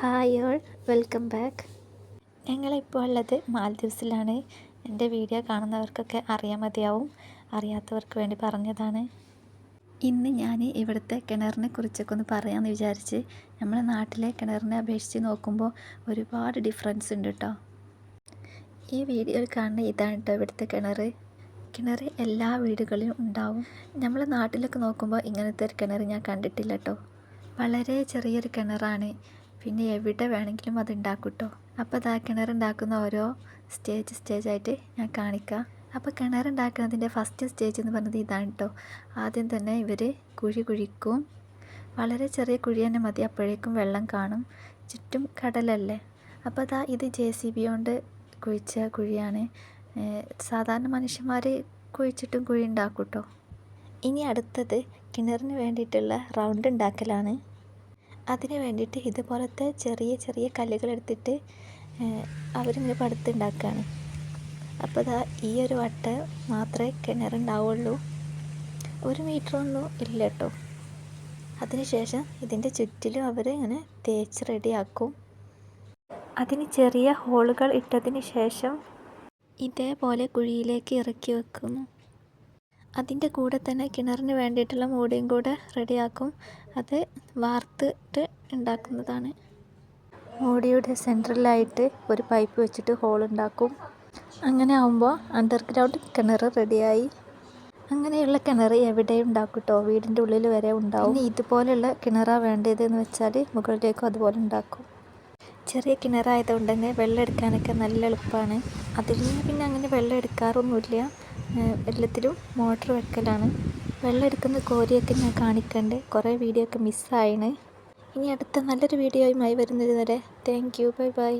Hi all welcome back. ഞങ്ങളിപ്പോൾ ഉള്ളത് മാൽദീവ്സിലാണ് എന്റെ വീഡിയോ കാണുന്നവർക്കൊക്കെ അറിയാൻ മതിയാവും. അറിയാത്തവർക്ക് വേണ്ടി പറഞ്ഞതാണ്. ഇന്ന് ഞാൻ ഇവിടുത്തെ കിണറിനെ കുറിച്ചൊക്കെ ഒന്ന് പറയാമെന്ന് വിചാരിച്ച് നമ്മുടെ നാട്ടിലെ കിണറിനെ അപേക്ഷിച്ച് നോക്കുമ്പോൾ ഒരുപാട് ഡിഫറൻസ് ഉണ്ട് കേട്ടോ ഈ വീഡിയോയിൽ കാണുന്ന ഇതാണ് കേട്ടോ ഇവിടുത്തെ കിണർ കിണർ എല്ലാ വീടുകളിലും ഉണ്ടാവും. നമ്മളെ നാട്ടിലൊക്കെ നോക്കുമ്പോൾ ഇങ്ങനത്തെ ഒരു കിണർ ഞാൻ കണ്ടിട്ടില്ല കേട്ടോ വളരെ ചെറിയൊരു കിണറാണ്. പിന്നെ എവിടെ വേണമെങ്കിലും അത് ഉണ്ടാക്കും കേട്ടോ അപ്പോൾ അതാ കിണറുണ്ടാക്കുന്ന ഓരോ സ്റ്റേജ് സ്റ്റേജായിട്ട് ഞാൻ കാണിക്കാം. അപ്പോൾ കിണറുണ്ടാക്കുന്നതിന്റെ ഫസ്റ്റ് സ്റ്റേജ് എന്ന് പറഞ്ഞത് ഇതാണ് കേട്ടോ ആദ്യം തന്നെ ഇവർ കുഴി കുഴിക്കും. വളരെ ചെറിയ കുഴി തന്നെ മതി അപ്പോഴേക്കും വെള്ളം കാണും. ചുറ്റും കടലല്ലേ. അപ്പോൾ അതാ ഇത് ജെ സി ബി കൊണ്ട് കുഴിച്ച കുഴിയാണ്. സാധാരണ മനുഷ്യന്മാർ കുഴിച്ചിട്ടും കുഴി ഉണ്ടാക്കും കേട്ടോ ഇനി അടുത്തത് കിണറിന് വേണ്ടിയിട്ടുള്ള റൗണ്ട് ഉണ്ടാക്കലാണ്. അതിന് വേണ്ടിയിട്ട് ഇതുപോലത്തെ ചെറിയ ചെറിയ ഏഹ് അവരിങ്ങനെ പടുത്തുണ്ടാക്കുകയാണ് അപ്പോൾ ദാ ഈ ഒരു വട്ട മാത്രമേ കിണറുണ്ടാവുള്ളൂ. ഒരു മീറ്ററൊന്നും ഇല്ല കേട്ടോ അതിനുശേഷം ഇതിന്റെ ചുറ്റിലും അവർ ഇങ്ങനെ തേച്ച് റെഡിയാക്കും. അതിന് ചെറിയ ഹോളുകൾ ഇട്ടതിന് ശേഷം ഇതേപോലെ കുഴിയിലേക്ക് ഇറക്കി വെക്കുന്നു. അതിന്റെ കൂടെ തന്നെ കിണറിന് വേണ്ടിയിട്ടുള്ള മൂടിയും കൂടെ റെഡിയാക്കും. അത് വാർത്തിട്ട് ഉണ്ടാക്കുന്നതാണ്. മൂടിയുടെ സെൻട്രലായിട്ട് ഒരു പൈപ്പ് വെച്ചിട്ട് ഹോൾ ഉണ്ടാക്കും. അങ്ങനെ ആകുമ്പോൾ അണ്ടർഗ്രൗണ്ട് കിണർ റെഡിയായി. അങ്ങനെയുള്ള കിണർ എവിടെയും ഉണ്ടാക്കും കേട്ടോ വീടിന്റെ ഉള്ളിൽ വരെ ഉണ്ടാവും. ഇനി ഇതുപോലെയുള്ള കിണറാണ് വേണ്ടതെന്ന് വെച്ചാൽ മുകളിലേക്കും അതുപോലെ ഉണ്ടാക്കും. ചെറിയ കിണറായതുകൊണ്ട് തന്നെ വെള്ളം എടുക്കാനൊക്കെ നല്ല എളുപ്പമാണ്. അതിൽ നിന്ന് പിന്നെ അങ്ങനെ വെള്ളം എടുക്കാറൊന്നുമില്ല. എല്ലാത്തിലും മോട്ടർ വെക്കലാണ്. വെള്ളം എടുക്കുന്ന കോരിയൊക്കെ ഞാൻ കാണിക്കണ്ട്. കുറേ വീഡിയോ ഒക്കെ മിസ്സായിന് ഇനി അടുത്ത നല്ലൊരു വീഡിയോയുമായി വരുന്നത് വരെ താങ്ക് യു ബൈ ബൈ